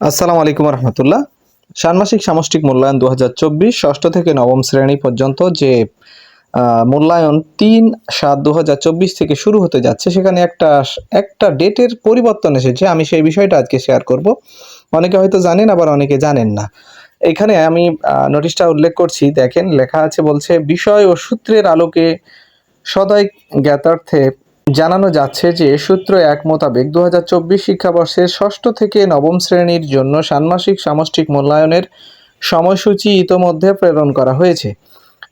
আসসালামু আলাইকুম রহমতুল্লাহ। ষান্মাসিক সামষ্টিক মূল্যায়ন দু হাজার চব্বিশ ষষ্ঠ থেকে নবম শ্রেণি পর্যন্ত যে মূল্যায়ন তিন সাত দু থেকে শুরু হতে যাচ্ছে, সেখানে একটা একটা ডেটের পরিবর্তন এসেছে। আমি সেই বিষয়টা আজকে শেয়ার করব। অনেকে হয়তো জানেন, আবার অনেকে জানেন না। এখানে আমি নোটিশটা উল্লেখ করছি। দেখেন, লেখা আছে বলছে, বিষয় ও সূত্রের আলোকে সদয় জ্ঞাতার্থে জানানো যাচ্ছে যে সূত্র এক মোতাবেক দু হাজার চব্বিশ শিক্ষাবর্ষের ষষ্ঠ থেকে নবম শ্রেণির জন্য ষান্মাসিক সামষ্টিক মূল্যায়নের সময়সূচি ইতোমধ্যে প্রেরণ করা হয়েছে।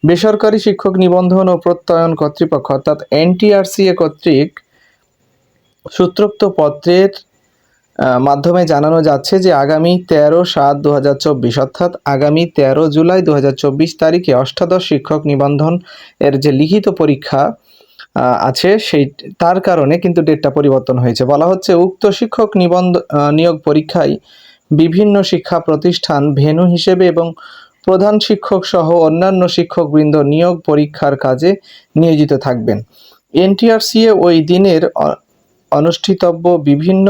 বেসরকারি শিক্ষক নিবন্ধন ও প্রত্যয়ন কর্তৃপক্ষ অর্থাৎ এনটিআরসিএ কর্তৃক সূত্রোক্ত পত্রের মাধ্যমে জানানো যাচ্ছে যে আগামী তেরো সাত দু অর্থাৎ আগামী তেরো জুলাই দু হাজার চব্বিশ তারিখে অষ্টাদশ শিক্ষক নিবন্ধন এর যে লিখিত পরীক্ষা আছে। সেই, তার কারণে কিন্তু ডেটটা পরিবর্তন হয়েছে। বলা হচ্ছে উক্ত শিক্ষক নিবন্ধ নিয়োগ পরীক্ষায় বিভিন্ন শিক্ষা প্রতিষ্ঠান, ভেন্যু হিসেবে এবং প্রধান শিক্ষক সহ অন্যান্য শিক্ষকবৃন্দ নিয়োগ পরীক্ষার কাজে নিয়োজিত থাকবেন। এনটিআরসিএ ওই দিনের অনুষ্ঠিতব্য বিভিন্ন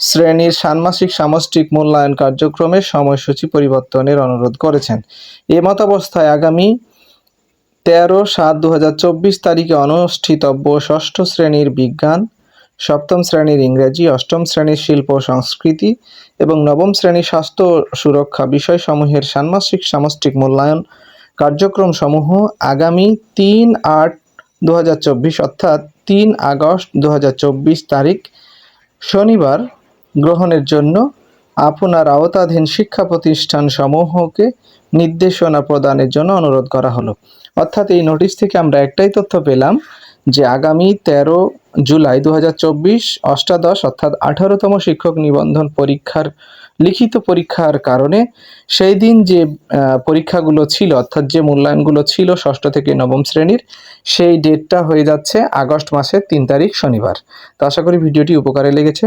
শ্রেণির ষান্মাসিক সামষ্টিক মূল্যায়ন কার্যক্রমের সময়সূচি পরিবর্তনের অনুরোধ করেছেন। এ মতাবস্থায় আগামী তেরো সাত দু তারিখে অনুষ্ঠিতব্য ষষ্ঠ শ্রেণির বিজ্ঞান, সপ্তম শ্রেণির ইংরেজি, অষ্টম শ্রেণির শিল্প সংস্কৃতি এবং নবম শ্রেণির স্বাস্থ্য সুরক্ষা বিষয়সমূহের ষান্মাসিক সামষ্টিক মূল্যায়ন কার্যক্রম সমূহ আগামী তিন আট দু অর্থাৎ তিন আগস্ট দু হাজার চব্বিশ তারিখ শনিবার গ্রহণের জন্য আপনার আওতাধীন শিক্ষা প্রতিষ্ঠান সমূহকে নির্দেশনা প্রদানের জন্য অনুরোধ করা হলো। অর্থাৎ এই নোটিশ থেকে আমরা একটাই তথ্য পেলাম যে আগামী তেরো জুলাই দু অষ্টাদশ অর্থাৎ আঠারোতম শিক্ষক নিবন্ধন পরীক্ষার, লিখিত পরীক্ষার কারণে সেই দিন যে পরীক্ষাগুলো ছিল, অর্থাৎ যে মূল্যায়নগুলো ছিল ষষ্ঠ থেকে নবম শ্রেণির, সেই ডেটটা হয়ে যাচ্ছে আগস্ট মাসের তিন তারিখ শনিবার। তো আশা করি ভিডিওটি উপকারে লেগেছে।